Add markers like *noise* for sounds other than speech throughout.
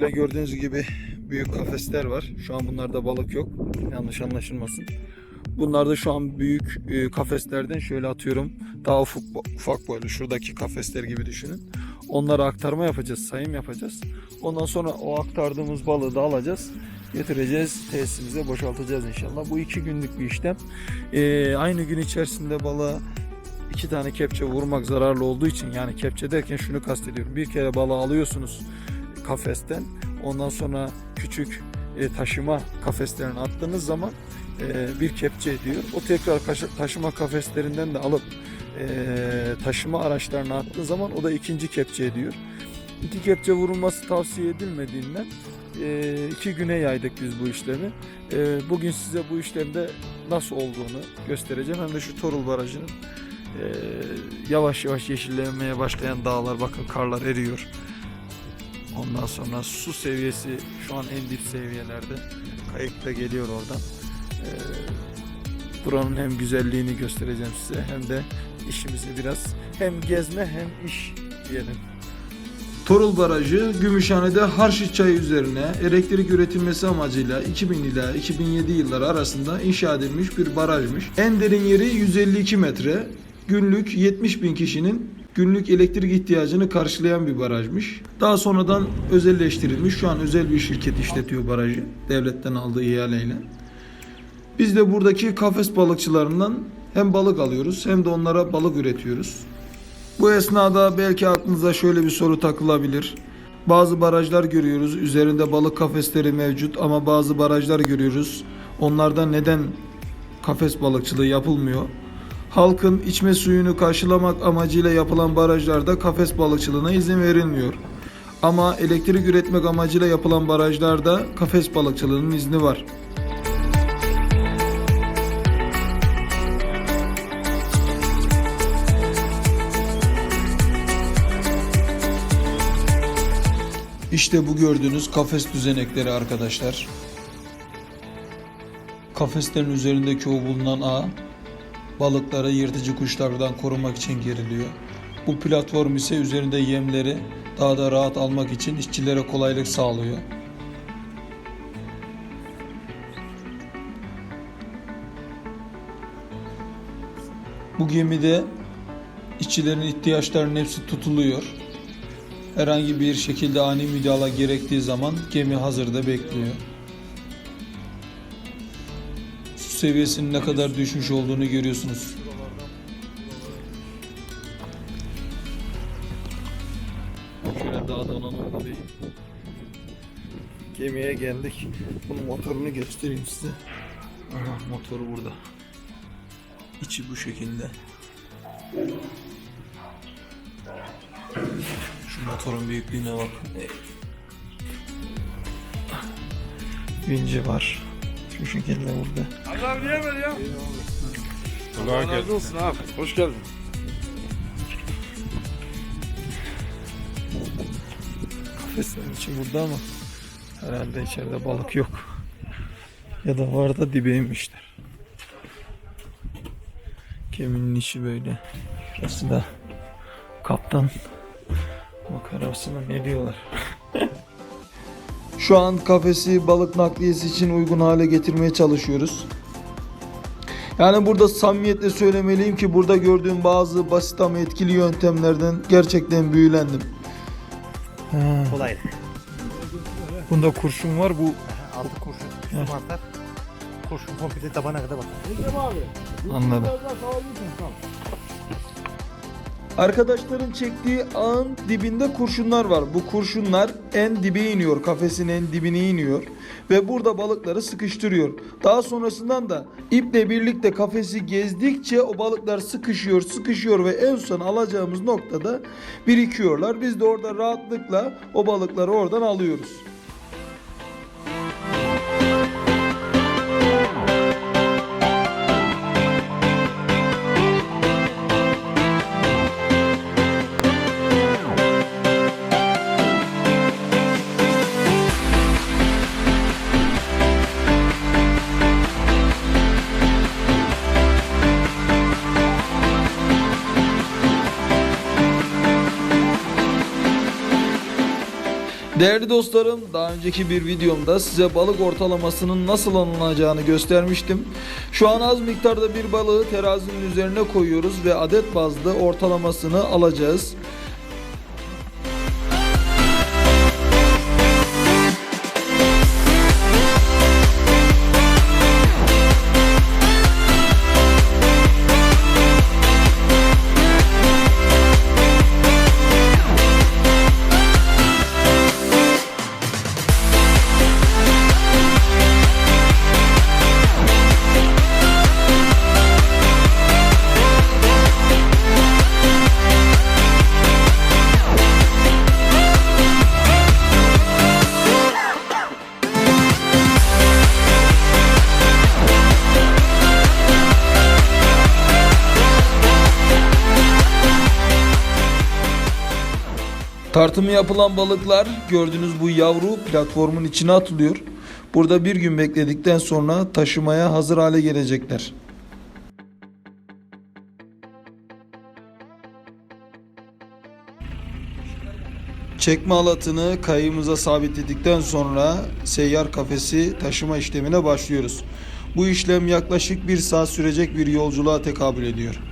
Şöyle gördüğünüz gibi büyük kafesler var. Şu an bunlarda balık yok. Yanlış anlaşılmasın. Bunlar da şu an büyük e, kafeslerden şöyle atıyorum. Daha ufak, ufak boylu şuradaki kafesler gibi düşünün. Onlara aktarma yapacağız, sayım yapacağız. Ondan sonra o aktardığımız balığı da alacağız. Getireceğiz tesisimize boşaltacağız inşallah. Bu iki günlük bir işlem. E, aynı gün içerisinde balığa iki tane kepçe vurmak zararlı olduğu için yani kepçe derken şunu kastediyorum. Bir kere balığı alıyorsunuz kafesten. Ondan sonra küçük e, taşıma kafeslerine attığınız zaman e, bir kepçe ediyor. O tekrar taşıma kafeslerinden de alıp e, taşıma araçlarına attığı zaman o da ikinci kepçe ediyor. İki kepçe vurulması tavsiye edilmediğinden e, iki güne yaydık biz bu işlemi. E, bugün size bu işlerin de nasıl olduğunu göstereceğim. Hem de şu Torul Barajı'nın e, yavaş yavaş yeşillenmeye başlayan dağlar bakın karlar eriyor. Ondan sonra su seviyesi şu an en dip seviyelerde. Kayık da geliyor oradan. Ee, buranın hem güzelliğini göstereceğim size hem de işimizi biraz hem gezme hem iş diyelim. Torul Barajı Gümüşhane'de Harşit Çayı üzerine elektrik üretilmesi amacıyla 2000 ila 2007 yılları arasında inşa edilmiş bir barajmış. En derin yeri 152 metre. Günlük 70 bin kişinin günlük elektrik ihtiyacını karşılayan bir barajmış. Daha sonradan özelleştirilmiş. Şu an özel bir şirket işletiyor barajı. Devletten aldığı ihaleyle. Biz de buradaki kafes balıkçılarından hem balık alıyoruz hem de onlara balık üretiyoruz. Bu esnada belki aklınıza şöyle bir soru takılabilir. Bazı barajlar görüyoruz. Üzerinde balık kafesleri mevcut ama bazı barajlar görüyoruz. Onlarda neden kafes balıkçılığı yapılmıyor? Halkın içme suyunu karşılamak amacıyla yapılan barajlarda kafes balıkçılığına izin verilmiyor. Ama elektrik üretmek amacıyla yapılan barajlarda kafes balıkçılığının izni var. İşte bu gördüğünüz kafes düzenekleri arkadaşlar. Kafeslerin üzerindeki o bulunan ağ balıkları yırtıcı kuşlardan korumak için geriliyor. Bu platform ise üzerinde yemleri daha da rahat almak için işçilere kolaylık sağlıyor. Bu gemide işçilerin ihtiyaçlarının hepsi tutuluyor. Herhangi bir şekilde ani müdahale gerektiği zaman gemi hazırda bekliyor. Seviyesinin ne kadar düşmüş olduğunu görüyorsunuz. Şöyle dağdan alalım bir gemiye geldik. Bunun motorunu göstereyim size. Aha motoru burada. İçi bu şekilde. Şu motorun büyüklüğüne bak. Vinci var. Şu şekilde burada. Allah niye ver ya? Allah razı olsun abi. Hoş geldin. Kafeslerin içi burada ama herhalde içeride balık yok. Ya da var da dibe inmişler. Geminin içi böyle. Şurası da kaptan makarasına ne diyorlar? *laughs* Şu an kafesi balık nakliyesi için uygun hale getirmeye çalışıyoruz. Yani burada samimiyetle söylemeliyim ki burada gördüğüm bazı basit ama etkili yöntemlerden gerçekten büyülendim. Ha, Kolay. bunda kurşun var bu Altı kurşun. Kurşun komple tabana kadar bak. anladım. Arkadaşların çektiği ağın dibinde kurşunlar var. Bu kurşunlar en dibe iniyor, kafesin en dibine iniyor ve burada balıkları sıkıştırıyor. Daha sonrasından da iple birlikte kafesi gezdikçe o balıklar sıkışıyor, sıkışıyor ve en son alacağımız noktada birikiyorlar. Biz de orada rahatlıkla o balıkları oradan alıyoruz. Değerli dostlarım, daha önceki bir videomda size balık ortalamasının nasıl alınacağını göstermiştim. Şu an az miktarda bir balığı terazinin üzerine koyuyoruz ve adet bazlı ortalamasını alacağız. Tartımı yapılan balıklar gördüğünüz bu yavru platformun içine atılıyor. Burada bir gün bekledikten sonra taşımaya hazır hale gelecekler. Çekme alatını kayığımıza sabitledikten sonra seyyar kafesi taşıma işlemine başlıyoruz. Bu işlem yaklaşık bir saat sürecek bir yolculuğa tekabül ediyor.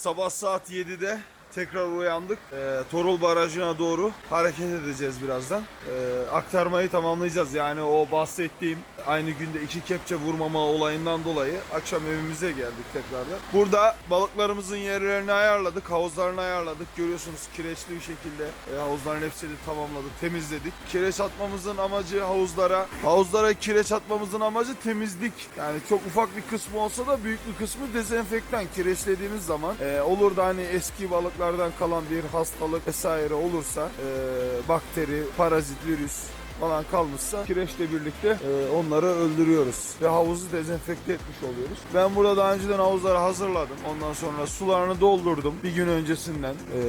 Sabah saat 7'de tekrar uyandık. Ee, Torul Barajı'na doğru hareket edeceğiz birazdan. Ee, aktarmayı tamamlayacağız. Yani o bahsettiğim aynı günde iki kepçe vurmama olayından dolayı akşam evimize geldik tekrardan. Burada balıklarımızın yerlerini ayarladık, havuzlarını ayarladık. Görüyorsunuz kireçli bir şekilde e, havuzların hepsini tamamladık, temizledik. Kireç atmamızın amacı havuzlara, havuzlara kireç atmamızın amacı temizlik. Yani çok ufak bir kısmı olsa da büyük bir kısmı dezenfektan. Kireçlediğimiz zaman e, olur da hani eski balıklardan kalan bir hastalık vesaire olursa e, bakteri, parazit, virüs falan kalmışsa kireçle birlikte e, onları öldürüyoruz ve havuzu dezenfekte etmiş oluyoruz. Ben burada daha önceden havuzları hazırladım. Ondan sonra sularını doldurdum bir gün öncesinden. E,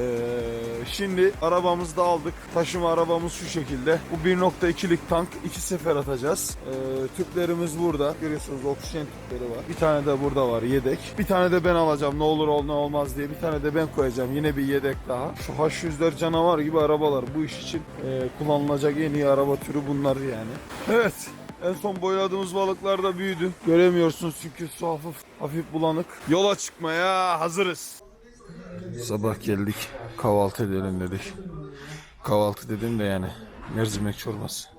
şimdi arabamızda aldık. Taşıma arabamız şu şekilde. Bu 1.2'lik tank iki sefer atacağız. E, tüplerimiz burada. Görüyorsunuz oksijen tüpleri var. Bir tane de burada var yedek. Bir tane de ben alacağım ne olur ol ne olmaz diye. Bir tane de ben koyacağım. Yine bir yedek daha. Şu H104 canavar gibi arabalar bu iş için e, kullanılacak en iyi araba türü bunlar yani. Evet. En son boyladığımız balıklar da büyüdü. Göremiyorsunuz çünkü su hafif, hafif bulanık. Yola çıkmaya hazırız. Sabah geldik. Kahvaltı edelim dedik. Kahvaltı dedim de yani mercimek çorbası.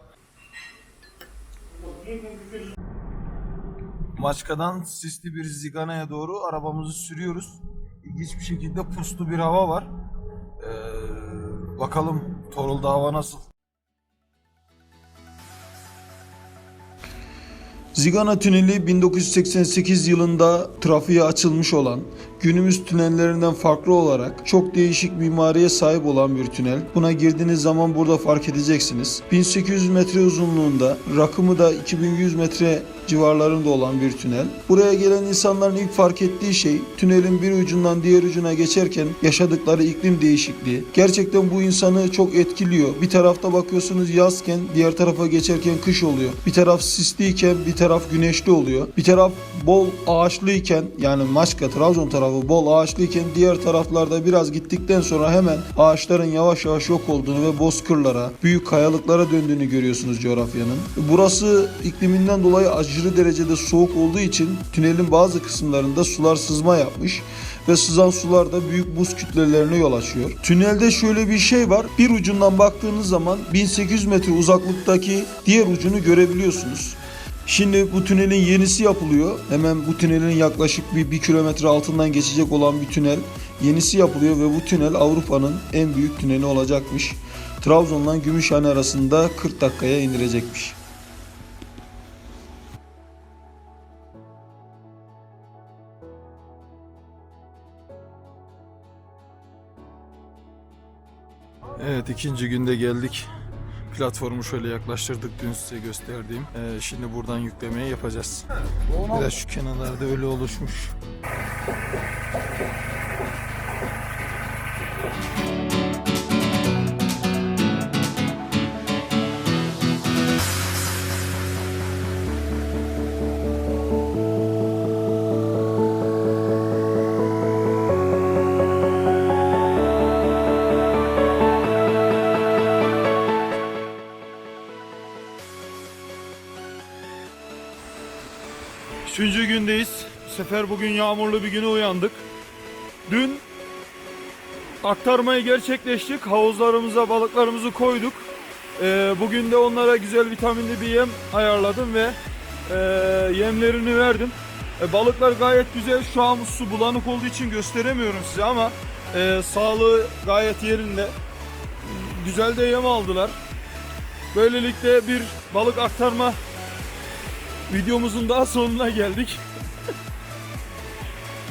Maçka'dan sisli bir ziganaya doğru arabamızı sürüyoruz. İlginç bir şekilde puslu bir hava var. Ee, bakalım Torul'da hava nasıl? Zigana Tüneli 1988 yılında trafiğe açılmış olan, günümüz tünellerinden farklı olarak çok değişik mimariye sahip olan bir tünel. Buna girdiğiniz zaman burada fark edeceksiniz. 1800 metre uzunluğunda, rakımı da 2100 metre civarlarında olan bir tünel. Buraya gelen insanların ilk fark ettiği şey tünelin bir ucundan diğer ucuna geçerken yaşadıkları iklim değişikliği. Gerçekten bu insanı çok etkiliyor. Bir tarafta bakıyorsunuz yazken diğer tarafa geçerken kış oluyor. Bir taraf sisliyken bir taraf güneşli oluyor. Bir taraf bol ağaçlıyken yani Maçka, Trabzon tarafı bol ağaçlıyken diğer taraflarda biraz gittikten sonra hemen ağaçların yavaş yavaş yok olduğunu ve bozkırlara, büyük kayalıklara döndüğünü görüyorsunuz coğrafyanın. Burası ikliminden dolayı aşırı derecede soğuk olduğu için tünelin bazı kısımlarında sular sızma yapmış ve sızan sularda büyük buz kütlelerine yol açıyor. Tünelde şöyle bir şey var. Bir ucundan baktığınız zaman 1800 metre uzaklıktaki diğer ucunu görebiliyorsunuz. Şimdi bu tünelin yenisi yapılıyor. Hemen bu tünelin yaklaşık bir, bir kilometre altından geçecek olan bir tünel yenisi yapılıyor ve bu tünel Avrupa'nın en büyük tüneli olacakmış. Trabzon'la Gümüşhane arasında 40 dakikaya indirecekmiş. Evet ikinci günde geldik. Platformu şöyle yaklaştırdık dün size gösterdiğim. Ee, şimdi buradan yüklemeyi yapacağız. Biraz şu kenarlarda öyle oluşmuş. Sefer bugün yağmurlu bir güne uyandık. Dün aktarmayı gerçekleştik. Havuzlarımıza balıklarımızı koyduk. Ee, bugün de onlara güzel vitaminli bir yem ayarladım ve e, yemlerini verdim. E, balıklar gayet güzel. Şu an su bulanık olduğu için gösteremiyorum size ama e, sağlığı gayet yerinde. Güzel de yem aldılar. Böylelikle bir balık aktarma videomuzun daha sonuna geldik.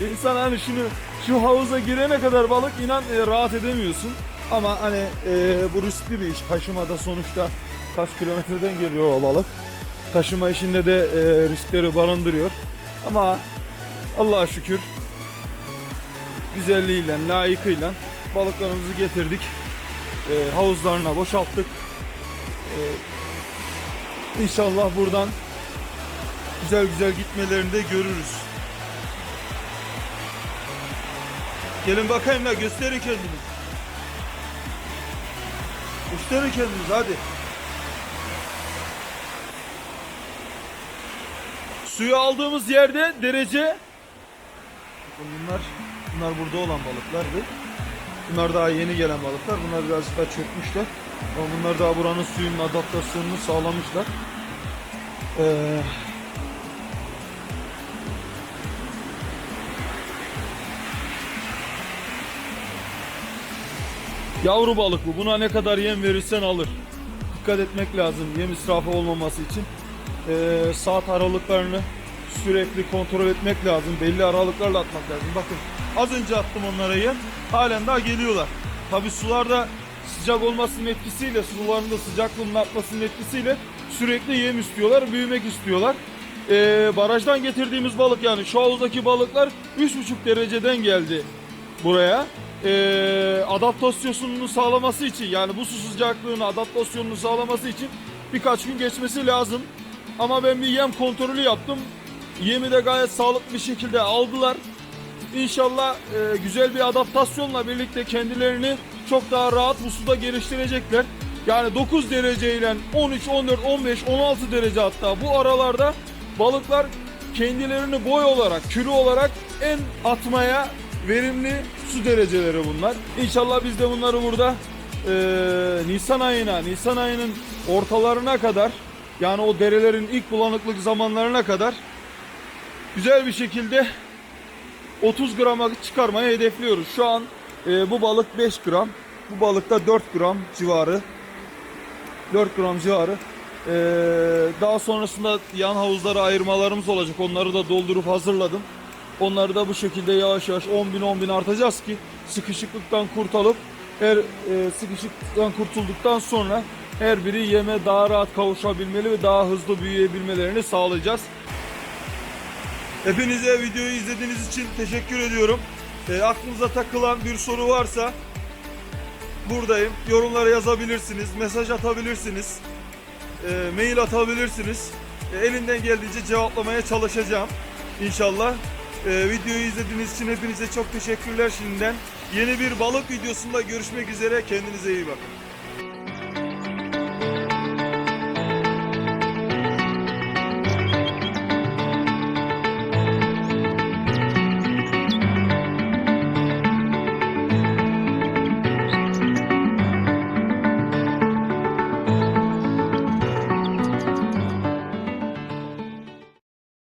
İnsan hani şunu şu havuza girene kadar balık inan e, rahat edemiyorsun. Ama hani e, bu riskli bir iş. Taşımada sonuçta kaç kilometreden geliyor o balık. Taşıma işinde de e, riskleri barındırıyor. Ama Allah'a şükür güzelliğiyle, layıkıyla balıklarımızı getirdik. E, havuzlarına boşalttık. E, inşallah buradan güzel güzel gitmelerini de görürüz. Gelin bakayım da gösterin kendinizi. Gösterin kendinizi hadi. Suyu aldığımız yerde derece Bunlar bunlar burada olan balıklardı. Bunlar daha yeni gelen balıklar. Bunlar birazcık daha çökmüşler. Ama bunlar daha buranın suyunun adaptasyonunu sağlamışlar. Ee, Yavru balık bu. Buna ne kadar yem verirsen alır. Dikkat etmek lazım yem israfı olmaması için. Ee, saat aralıklarını sürekli kontrol etmek lazım. Belli aralıklarla atmak lazım. Bakın az önce attım onlara yem. Halen daha geliyorlar. Tabi sularda sıcak olmasının etkisiyle, suların da sıcaklığının artmasının etkisiyle sürekli yem istiyorlar, büyümek istiyorlar. Ee, barajdan getirdiğimiz balık yani şu havuzdaki balıklar 3,5 dereceden geldi buraya. Ee, adaptasyonunu sağlaması için yani bu su adaptasyonunu sağlaması için birkaç gün geçmesi lazım. Ama ben bir yem kontrolü yaptım. Yemi de gayet sağlıklı bir şekilde aldılar. İnşallah e, güzel bir adaptasyonla birlikte kendilerini çok daha rahat bu suda geliştirecekler. Yani 9 derece ile 13, 14, 15, 16 derece hatta bu aralarda balıklar kendilerini boy olarak, kilo olarak en atmaya verimli su dereceleri bunlar. İnşallah biz de bunları burada e, Nisan ayına, Nisan ayının ortalarına kadar yani o derelerin ilk bulanıklık zamanlarına kadar güzel bir şekilde 30 grama çıkarmayı hedefliyoruz. Şu an e, bu balık 5 gram. Bu balıkta 4 gram civarı. 4 gram civarı. E, daha sonrasında yan havuzlara ayırmalarımız olacak. Onları da doldurup hazırladım. Onları da bu şekilde yavaş yavaş 10 bin 10 bin artacağız ki sıkışıklıktan kurtulup her e, sıkışıklıktan kurtulduktan sonra her biri yeme daha rahat kavuşabilmeli ve daha hızlı büyüyebilmelerini sağlayacağız. Hepinize videoyu izlediğiniz için teşekkür ediyorum. E, aklınıza takılan bir soru varsa buradayım. Yorumlara yazabilirsiniz, mesaj atabilirsiniz, e, mail atabilirsiniz. E, elinden geldiğince cevaplamaya çalışacağım inşallah. E, videoyu izlediğiniz için hepinize çok teşekkürler şimdiden. Yeni bir balık videosunda görüşmek üzere. Kendinize iyi bakın.